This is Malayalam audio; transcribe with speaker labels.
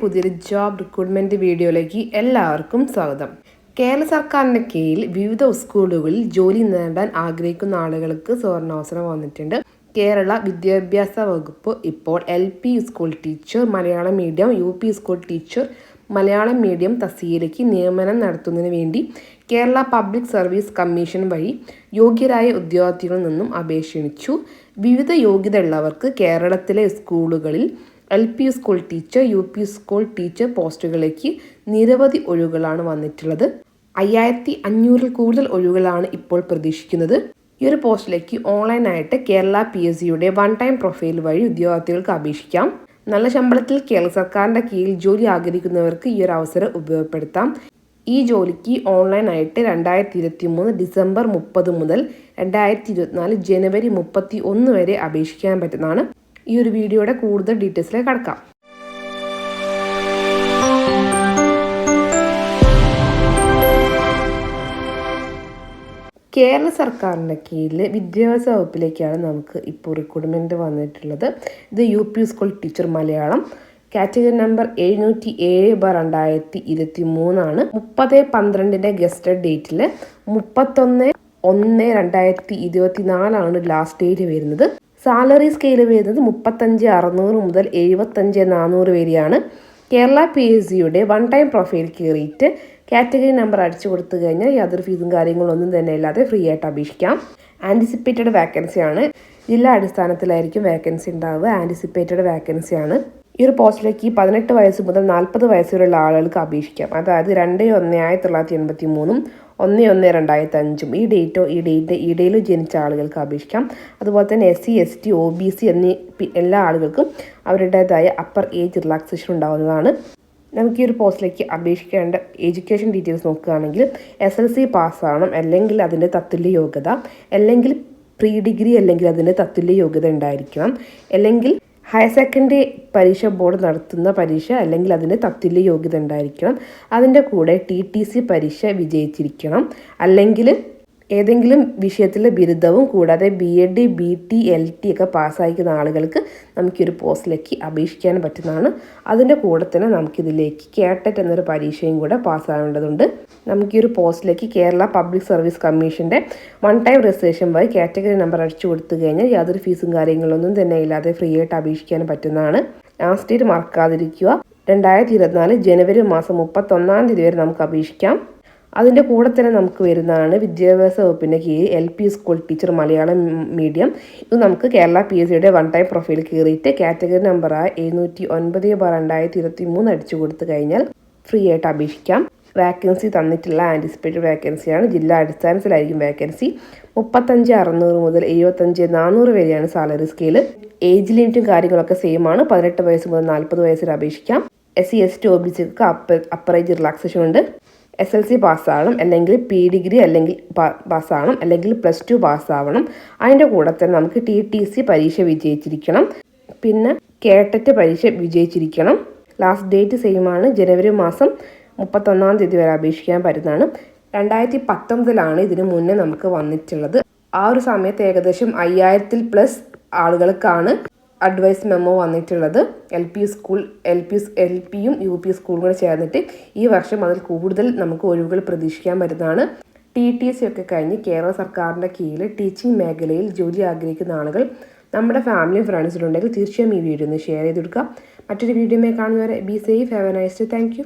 Speaker 1: പുതിയൊരു ജോബ് റിക്രൂട്ട്മെന്റ് വീഡിയോയിലേക്ക് എല്ലാവർക്കും സ്വാഗതം. കേരള സർക്കാരിന്റെ കീഴിൽ വിവിധ സ്കൂളുകളിൽ ജോലി നേടാൻ ആഗ്രഹിക്കുന്ന ആളുകൾക്ക് സുവർണാവസരം വന്നിട്ടുണ്ട്. കേരള വിദ്യാഭ്യാസ വകുപ്പ് ഇപ്പോൾ L P school teacher Malayalam medium U P school teacher Malayalam medium തസ്തികയിലേക്ക് നിയമനം നടത്തുന്നതിന് വേണ്ടി കേരള പബ്ലിക് സർവീസ് കമ്മീഷൻ വഴി യോഗ്യരായ ഉദ്യോഗാർത്ഥികളിൽ നിന്നും അപേക്ഷ ക്ഷണിച്ചു. വിവിധ യോഗ്യതയുള്ളവർക്ക് കേരളത്തിലെ സ്കൂളുകളിൽ L P school teacher U P school teacher പോസ്റ്റുകളിലേക്ക് നിരവധി ഒഴിവുകളാണ് വന്നിട്ടുള്ളത്. അയ്യായിരത്തി അഞ്ഞൂറിൽ കൂടുതൽ ഒഴിവുകളാണ് ഇപ്പോൾ പ്രതീക്ഷിക്കുന്നത്. ഈ ഒരു പോസ്റ്റിലേക്ക് ഓൺലൈനായിട്ട് കേരള പി എസ് സിയുടെ വൺ ടൈം പ്രൊഫൈൽ വഴി ഉദ്യോഗാർത്ഥികൾക്ക് അപേക്ഷിക്കാം. നല്ല ശമ്പളത്തിൽ കേരള സർക്കാരിന്റെ കീഴിൽ ജോലി ആഗ്രഹിക്കുന്നവർക്ക് ഈ ഒരു അവസരം ഉപയോഗപ്പെടുത്താം. ഈ ജോലിക്ക് ഓൺലൈനായിട്ട് രണ്ടായിരത്തി ഇരുപത്തി മൂന്ന് ഡിസംബർ മുപ്പത് മുതൽ രണ്ടായിരത്തി ഇരുപത്തിനാല് ജനുവരി മുപ്പത്തി ഒന്ന് വരെ അപേക്ഷിക്കാൻ പറ്റുന്നതാണ്. ഈ ഒരു വീഡിയോയുടെ കൂടുതൽ ഡീറ്റെയിൽസിലേക്ക് കടക്കാം. കേരള സർക്കാരിന്റെ കീഴിൽ വിദ്യാഭ്യാസ വകുപ്പിലേക്കാണ് നമുക്ക് ഇപ്പോൾ റിക്രൂട്ട്മെന്റ് വന്നിട്ടുള്ളത്. ഇത് U P school teacher Malayalam. Category number എഴുന്നൂറ്റി ഏഴ് ബാർ രണ്ടായിരത്തി ഇരുപത്തി മൂന്നാണ് മുപ്പത് പന്ത്രണ്ടിന്റെ ഗസ്റ്റഡ് ഡേറ്റിൽ മുപ്പത്തൊന്ന് ഒന്ന് രണ്ടായിരത്തി ഇരുപത്തി നാലാണ് ലാസ്റ്റ് ഡേറ്റ് വരുന്നത്. സാലറി സ്കെയിൽ വരുന്നത് മുപ്പത്തഞ്ച് അറുന്നൂറ് മുതൽ എഴുപത്തഞ്ച് നാനൂറ് വരെയാണ്. കേരള പി എസ് സിയുടെ വൺ ടൈം പ്രൊഫൈൽ കയറിയിട്ട് കാറ്റഗറി നമ്പർ അടിച്ചു കൊടുത്തു കഴിഞ്ഞാൽ യാതൊരു ഫീസും കാര്യങ്ങളൊന്നും തന്നെ ഇല്ലാതെ ഫ്രീ ആയിട്ട് അപേക്ഷിക്കാം. ആന്റിസിപ്പേറ്റഡ് വാക്കൻസിയാണ് ജില്ലാ അടിസ്ഥാനത്തിലായിരിക്കും വേക്കൻസി ഉണ്ടാവുക. ആന്റിസിപ്പേറ്റഡ് വാക്കൻസിയാണ് ഈ ഒരു പോസ്റ്റിലേക്ക് പതിനെട്ട് വയസ്സ് മുതൽ നാൽപ്പത് വയസ്സ് ആളുകൾക്ക് അപേക്ഷിക്കാം. അതായത് രണ്ട് ഒന്ന് ആയിരത്തി തൊള്ളായിരത്തി എൺപത്തി മൂന്നും ഒന്ന് ഒന്ന് രണ്ടായിരത്തി അഞ്ചും. ഈ ഡേറ്റോ ഈ ഡേറ്റ് ഈ ഡേയിൽ ജനിച്ച ആളുകൾക്ക് അപേക്ഷിക്കാം. അതുപോലെ തന്നെ S C S T O B C എന്നീ എല്ലാ ആളുകൾക്കും അവരുടേതായ അപ്പർ ഏജ് റിലാക്സേഷൻ ഉണ്ടാകുന്നതാണ് നമുക്ക് ഈ ഒരു പോസ്റ്റിലേക്ക് അപേക്ഷിക്കേണ്ട എഡ്യൂക്കേഷൻ ഡീറ്റെയിൽസ് നോക്കുകയാണെങ്കിൽ എസ് എൽ സി പാസ്സാവണം അല്ലെങ്കിൽ അതിന്റെ തത്തുല്യ യോഗ്യത. അല്ലെങ്കിൽ പ്രീ ഡിഗ്രി അല്ലെങ്കിൽ അതിന്റെ തത്തുല്യ യോഗ്യത ഉണ്ടായിരിക്കണം. അല്ലെങ്കിൽ ഹയർ സെക്കൻഡറി പരീക്ഷ ബോർഡ് നടത്തുന്ന പരീക്ഷ അല്ലെങ്കിൽ അതിന് തത്തുല്യ യോഗ്യത ഉണ്ടായിരിക്കണം. അതിന്റെ കൂടെ ടി ടി സി പരീക്ഷ വിജയിച്ചിരിക്കണം. അല്ലെങ്കിൽ ഏതെങ്കിലും വിഷയത്തിലെ ബിരുദവും കൂടാതെ B Ed B T L T ഒക്കെ പാസ്സായിരിക്കുന്ന ആളുകൾക്ക് നമുക്കൊരു പോസ്റ്റിലേക്ക് അപേക്ഷിക്കാൻ പറ്റുന്നതാണ്. അതിന്റെ കൂടെ തന്നെ നമുക്കിതിലേക്ക് കേട്ടറ്റ് എന്നൊരു പരീക്ഷയും കൂടെ പാസ്സാവേണ്ടതുണ്ട് നമുക്ക് ഒരു പോസ്റ്റിലേക്ക് കേരള പബ്ലിക് സർവീസ് കമ്മീഷന്റെ വൺ ടൈം രജിസ്ട്രേഷൻ വഴി കാറ്റഗറി നമ്പർ അടിച്ചു കൊടുത്തു കഴിഞ്ഞാൽ യാതൊരു ഫീസും കാര്യങ്ങളൊന്നും തന്നെ ഇല്ലാതെ ഫ്രീ ആയിട്ട് അപേക്ഷിക്കാൻ പറ്റുന്നതാണ്. ലാസ്റ്റ് ഡേറ്റ് മറക്കാതിരിക്കുക. രണ്ടായിരത്തി ഇരുപത്തിനാല് ജനുവരി മാസം മുപ്പത്തൊന്നാം തീയതി വരെ നമുക്ക് അപേക്ഷിക്കാം. അതിന്റെ കൂടെ തന്നെ നമുക്ക് വരുന്നതാണ് വിദ്യാഭ്യാസ വകുപ്പിന്റെ കീഴിൽ L P school teacher Malayalam medium. ഇത് നമുക്ക് കേരള പി എസ് സിയുടെ വൺ ടൈം പ്രൊഫൈൽ കയറിയിട്ട് കാറ്റഗറി നമ്പറായ എഴുന്നൂറ്റി ഒൻപത് ബാർ രണ്ടായിരത്തി ഇരുപത്തി മൂന്ന് അടിച്ചു കൊടുത്തു കഴിഞ്ഞാൽ ഫ്രീ ആയിട്ട് അപേക്ഷിക്കാം. വാക്കൻസി തന്നിട്ടുള്ള ആന്റിസിപ്പേറ്റഡ് വാക്കൻസിയാണ് ജില്ലാ അടിസ്ഥാനത്തിലായിരിക്കും വാക്കൻസി മുപ്പത്തഞ്ച് അറുന്നൂറ് മുതൽ എഴുപത്തഞ്ച് നാനൂറ് വരെയാണ് സാലറി സ്കെയിൽ ഏജ് ലിമിറ്റും കാര്യങ്ങളൊക്കെ സെയിം ആണ്. പതിനെട്ട് വയസ്സ് മുതൽ നാൽപ്പത് വയസ്സിൽ അപേക്ഷിക്കാം. S C S T O B സിക്ക് അപ്പർ അപ്പറേജ് റിലാക്സേഷൻ ഉണ്ട്. എസ് എൽ സി പാസ്സാവണം അല്ലെങ്കിൽ പി ഡിഗ്രി അല്ലെങ്കിൽ പാസ്സാവണം അല്ലെങ്കിൽ പ്ലസ് ടു പാസ്സാവണം. അതിന്റെ കൂടെ തന്നെ നമുക്ക് ടി ടി സി പരീക്ഷ വിജയിച്ചിരിക്കണം. പിന്നെ കേട്ടറ്റ് പരീക്ഷ വിജയിച്ചിരിക്കണം. ലാസ്റ്റ് ഡേറ്റ് സെയിം ആണ്. ജനുവരി മാസം മുപ്പത്തൊന്നാം തീയതി വരെ അപേക്ഷിക്കാൻ പറ്റുന്നതാണ്. രണ്ടായിരത്തി പത്തൊമ്പതിലാണ് ഇതിന് മുന്നേ നമുക്ക് വന്നിട്ടുള്ളത്. ആ ഒരു സമയത്ത് ഏകദേശം അയ്യായിരത്തിൽ പ്ലസ് ആളുകൾക്കാണ് അഡ്വൈസ് മെമ്മോ വന്നിട്ടുള്ളത് L P school L P L പിയും യു പി സ്കൂളും കൂടെ ചേർന്നിട്ട് ഈ വർഷം അതിൽ കൂടുതൽ നമുക്ക് ഒഴിവുകൾ പ്രതീക്ഷിക്കാൻ പറ്റുന്നതാണ്. ടി ടി സി ഒക്കെ കഴിഞ്ഞ് കേരള സർക്കാരിന്റെ കീഴിൽ ടീച്ചിങ് മേഖലയിൽ ജോലി ആഗ്രഹിക്കുന്ന ആളുകൾ നമ്മുടെ ഫാമിലി ഫ്രണ്ട്സിലുണ്ടെങ്കിൽ തീർച്ചയായും ഈ വീഡിയോ ഒന്ന് ഷെയർ ചെയ്ത് കൊടുക്കുക. മറ്റൊരു വീഡിയോയുമായി കാണുന്നവരെ be safe have a nice day thank you